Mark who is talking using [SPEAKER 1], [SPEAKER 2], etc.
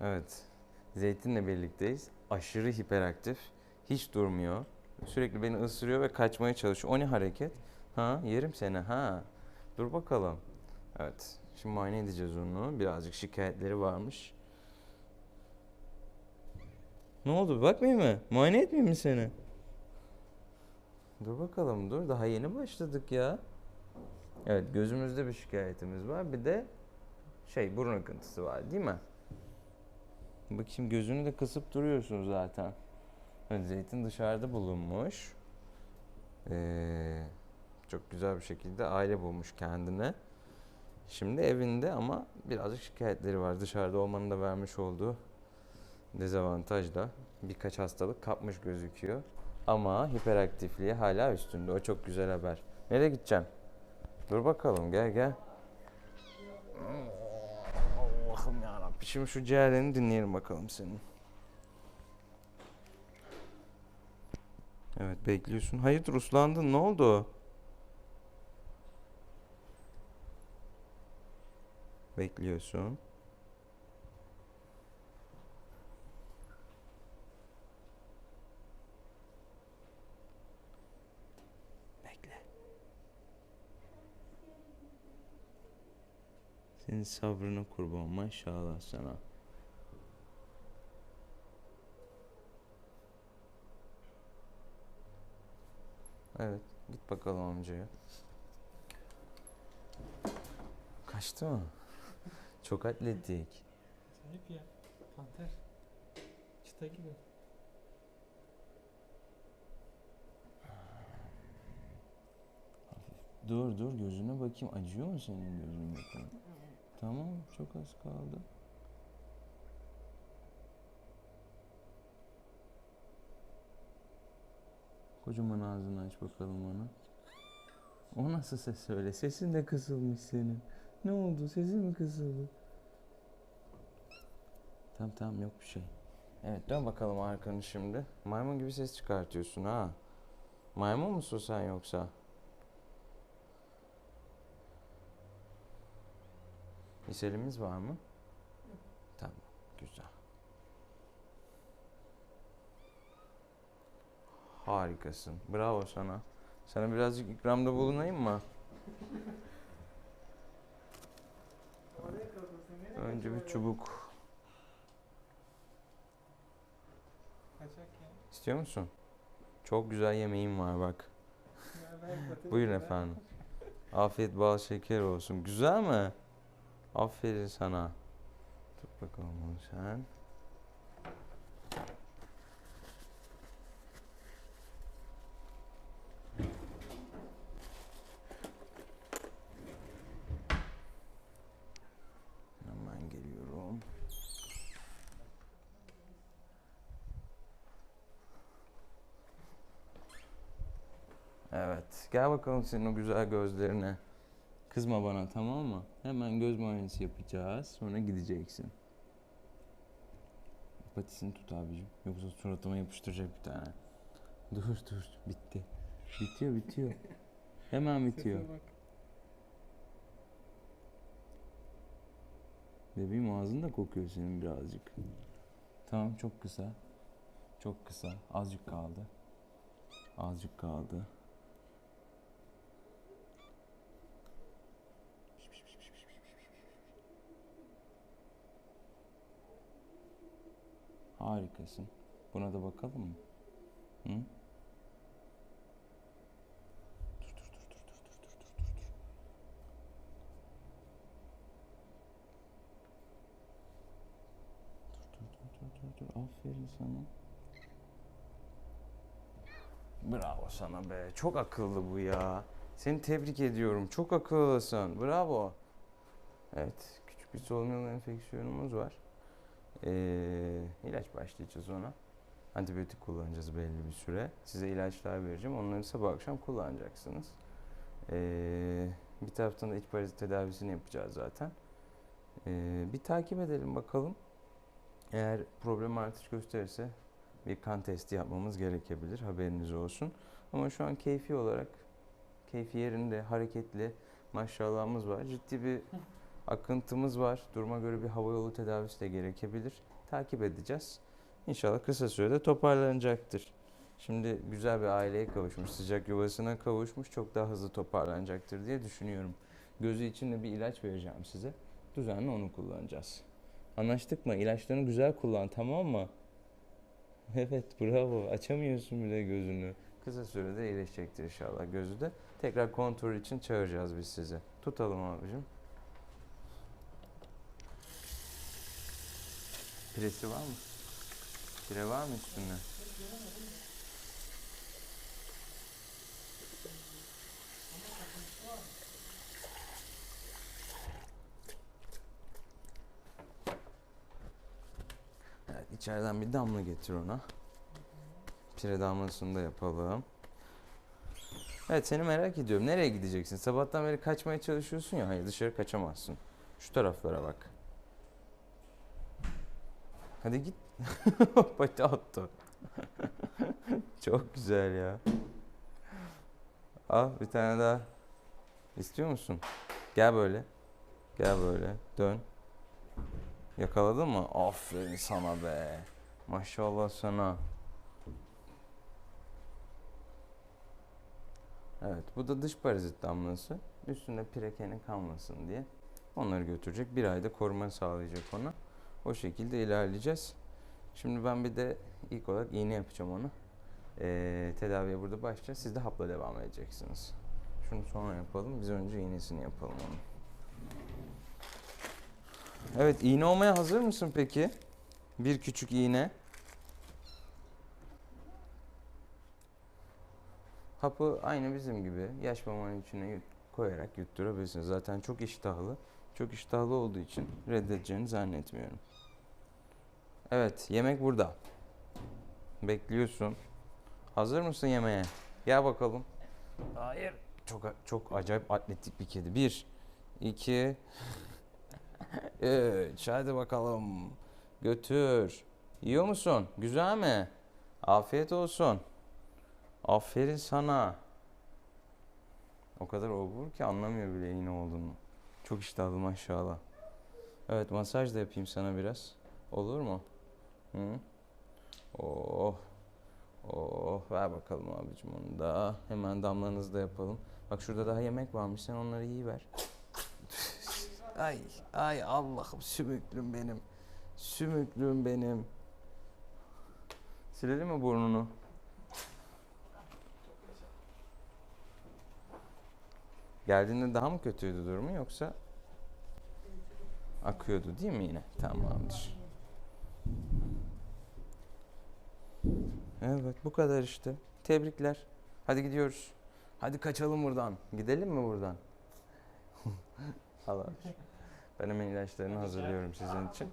[SPEAKER 1] Evet. Zeytinle birlikteyiz. Aşırı hiperaktif. Hiç durmuyor. Sürekli beni ısırıyor ve kaçmaya çalışıyor. O ne hareket? Ha yerim seni ha. Dur bakalım. Evet. Şimdi muayene edeceğiz onu. Birazcık şikayetleri varmış. Ne oldu? Bakmayayım mı? Muayene etmeyeyim mi seni? Dur bakalım dur. Daha yeni başladık ya. Evet gözümüzde bir şikayetimiz var. Bir de şey burun akıntısı var değil mi? Bakayım gözünü de kısıp duruyorsun zaten. Evet, zeytin dışarıda bulunmuş. Ee, çok güzel bir şekilde aile bulmuş kendine. Şimdi evinde ama birazcık şikayetleri var. Dışarıda olmanın da vermiş olduğu dezavantajla birkaç hastalık kapmış gözüküyor. Ama hiperaktifliği hala üstünde. O çok güzel haber. Nereye gideceksin? Dur bakalım gel gel. Şimdi şu ciğerlerini dinleyelim bakalım senin. Evet bekliyorsun. Hayırdır uslandın ne oldu? Bekliyorsun. Senin sabrına kurban maşallah sana. Evet, git bakalım amcaya. Kaçtı mı? Çok atletik.
[SPEAKER 2] Acayip ya. Panter. Çita gibi.
[SPEAKER 1] Dur dur gözüne bakayım. Acıyor mu senin gözün bakayım? Tamam, çok az kaldı. Kocaman ağzını aç bakalım ona. O nasıl ses öyle? Sesin de kısılmış senin. Ne oldu? Sesin mi kısıldı? Tamam tamam yok bir şey. Evet dön bakalım arkanı şimdi. Maymun gibi ses çıkartıyorsun ha. Maymun musun sen yoksa? İselimiz var mı? Tamam, güzel. Harikasın. Bravo sana. Sana birazcık ikramda bulunayım mı? Önce bir çubuk. İstiyor musun? Çok güzel yemeğim var bak. Buyurun efendim. Afiyet bal şeker olsun. Güzel mi? Aferin sana. Tut bakalım bunu sen. Geliyorum. Evet. Gel bakalım senin o güzel gözlerine. Kızma bana tamam mı? Hemen göz muayenesi yapacağız. Sonra gideceksin. Patisini tut abicim. Yoksa suratıma yapıştıracak bir tane. Dur dur. Bitti. Bitiyor bitiyor. Hemen bitiyor. Bebeğim ağzın da kokuyor senin birazcık. Tamam çok kısa. Çok kısa. Azıcık kaldı. Azıcık kaldı. Harikasın. Buna da bakalım mı? Hı? Aferin sana. Bravo sana be. Çok akıllı bu ya. Seni tebrik ediyorum. Çok akıllısın. Bravo. Evet. Küçük bir solunum enfeksiyonumuz var. Ee, ilaç başlayacağız ona. Antibiyotik kullanacağız belli bir süre. Size ilaçlar vereceğim. Onları sabah akşam kullanacaksınız. Ee, bir taraftan da iç parazit tedavisini yapacağız zaten. Ee, bir takip edelim bakalım. Eğer problem artış gösterirse bir kan testi yapmamız gerekebilir. Haberiniz olsun. Ama şu an keyfi olarak keyfi yerinde, hareketli maşallahımız var. Ciddi bir Akıntımız var. Duruma göre bir hava yolu tedavisi de gerekebilir. Takip edeceğiz. İnşallah kısa sürede toparlanacaktır. Şimdi güzel bir aileye kavuşmuş, sıcak yuvasına kavuşmuş, çok daha hızlı toparlanacaktır diye düşünüyorum. Gözü için de bir ilaç vereceğim size. Düzenli onu kullanacağız. Anlaştık mı? İlaçlarını güzel kullan tamam mı? Evet bravo. Açamıyorsun bile gözünü. Kısa sürede iyileşecektir inşallah gözü de. Tekrar kontrol için çağıracağız biz sizi. Tutalım abicim. Piresi var mı? Pire var mı üstünde? Evet, içeriden bir damla getir ona. Pire damlasını da yapalım. Evet seni merak ediyorum. Nereye gideceksin? Sabahtan beri kaçmaya çalışıyorsun ya. Hayır dışarı kaçamazsın. Şu taraflara bak. Hadi git. Pati attı. Çok güzel ya. Al bir tane daha. İstiyor musun? Gel böyle. Gel böyle. Dön. Yakaladın mı? Aferin sana be. Maşallah sana. Evet bu da dış parazit damlası. Üstünde pirekenin kalmasın diye. Onları götürecek. Bir ayda koruma sağlayacak ona. O şekilde ilerleyeceğiz. Şimdi ben bir de ilk olarak iğne yapacağım onu. Ee, tedaviye burada başlayacağız. Siz de hapla devam edeceksiniz. Şunu sonra yapalım. Biz önce iğnesini yapalım onun. Evet iğne olmaya hazır mısın peki? Bir küçük iğne. Hapı aynı bizim gibi yaş mamanın içine koyarak yutturabilirsiniz. Zaten çok iştahlı. Çok iştahlı olduğu için reddedeceğini zannetmiyorum. Evet yemek burada. Bekliyorsun. Hazır mısın yemeğe? Gel bakalım. Hayır. Çok çok acayip atletik bir kedi. Bir, iki, üç. Hadi bakalım. Götür. Yiyor musun? Güzel mi? Afiyet olsun. Aferin sana. O kadar obur ki anlamıyor bile iğne olduğunu. Çok iştahlı maşallah. Evet masaj da yapayım sana biraz. Olur mu? Hı? Oh. Oh ver bakalım abicim onu da. Hemen damlanızı da yapalım. Bak şurada daha yemek varmış sen onları iyi ver. ay ay Allah'ım sümüklüm benim. Sümüklüm benim. Silelim mi burnunu? Geldiğinde daha mı kötüydü durumu yoksa akıyordu değil mi yine? Tamamdır. Evet bu kadar işte. Tebrikler. Hadi gidiyoruz. Hadi kaçalım buradan. Gidelim mi buradan? Allah. Ben hemen ilaçlarını hazırlıyorum sizin için.